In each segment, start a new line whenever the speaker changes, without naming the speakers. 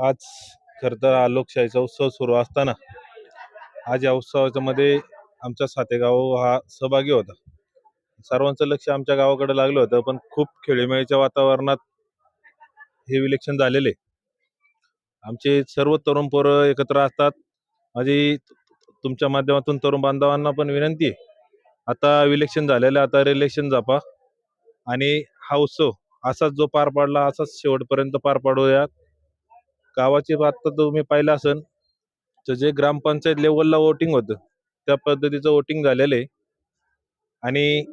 आज खरं तर लोकशाहीचा उत्सव सुरू असताना आज या उत्सवाच्या मध्ये आमचा सातेगाव हा सहभागी होता. सर्वांचं लक्ष आमच्या गावाकडे लागलं होतं पण खूप खेळीमेळीच्या वातावरणात हे इलेक्शन झालेले. आमचे सर्व तरुण पोरं एकत्र असतात. माझी तुमच्या माध्यमातून तरुण बांधवांना पण विनंती आहे. आता इलेक्शन झालेलं आहे, आता रिलेक्शन जपा. आणि हा उत्सव असाच जो पार पाडला असाच शेवटपर्यंत पार पाडूयात. गावाची बात तर तुम्ही पाहिलं असेल तर जे ग्रामपंचायत लेवलला वोटिंग होतं त्या पद्धतीचं वोटिंग झालेलं आहे. आणि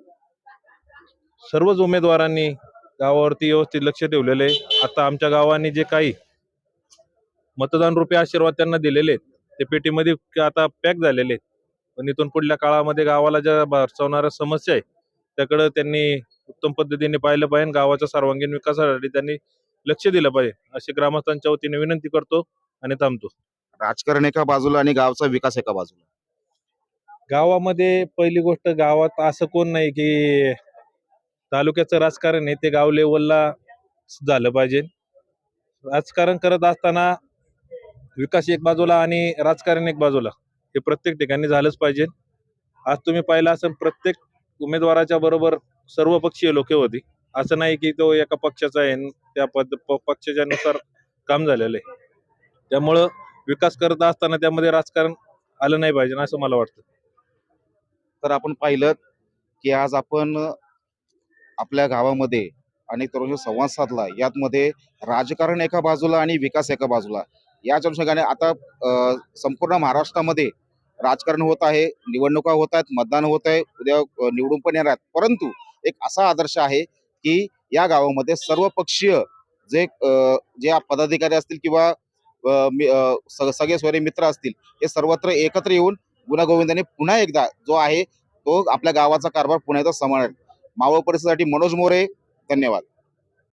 सर्वच उमेदवारांनी गावावरती व्यवस्थित लक्ष ठेवलेलं आहे. आता आमच्या गावाने जे काही मतदान रुपये आशीर्वाद त्यांना दिलेले आहेत ते पेटीमध्ये आता पॅक झालेले आहेत. पण इथून पुढल्या काळामध्ये गावाला ज्या भासवणाऱ्या समस्या आहे त्याकडे त्यांनी उत्तम पद्धतीने पाहिलं पाहिजे गावाच्या सर्वांगीण विकासासाठी त्यांनी लक्ष दिलं पाहिजे. अशी ग्रामस्थांच्या वतीने विनंती करतो आणि थांबतो.
राजकारण एका बाजूला आणि गावचा विकास एका बाजूला.
गावामध्ये पहिली गोष्ट गावात असं कोण नाही की तालुक्याचं राजकारण आहे ते गाव लेवलला झालं पाहिजे. राजकारण करत असताना विकास एक बाजूला आणि राजकारण एक बाजूला हे प्रत्येक ठिकाणी झालंच पाहिजे. आज तुम्ही पाहिलं असेल प्रत्येक उमेदवाराच्या बरोबर सर्व पक्षीय लोके होती. असं नाही की तो एका पक्षाचा आहे त्या पद पक्षाच्यानुसार नुसार काम झालेलं आहे. त्यामुळं विकास करत असताना त्यामध्ये राजकारण आलं नाही पाहिजे असं मला वाटतं.
तर आपण पाहिलं की आज आपण आपल्या गावामध्ये अनेक तरुणांशी संवाद साधला. यातमध्ये राजकारण एका बाजूला आणि विकास एका बाजूला. याच अनुषंगाने आता संपूर्ण महाराष्ट्रामध्ये राजकारण होत आहे निवडणुका होत आहेत मतदान होत आहे उद्या निवडून पण येणार आहेत. परंतु एक असा आदर्श आहे की या गावामध्ये सर्वपक्षीय जे जे पदाधिकारी असतील किंवा स- सगळे सोयरे मित्र असतील हे सर्वत्र एकत्र येऊन गुणागोविंदाने पुन्हा एकदा जो आहे तो आपल्या गावाचा कारभार पुन्हा एकदा सांभाळेल. मावळ परिसरासाठी मनोज मोरे धन्यवाद.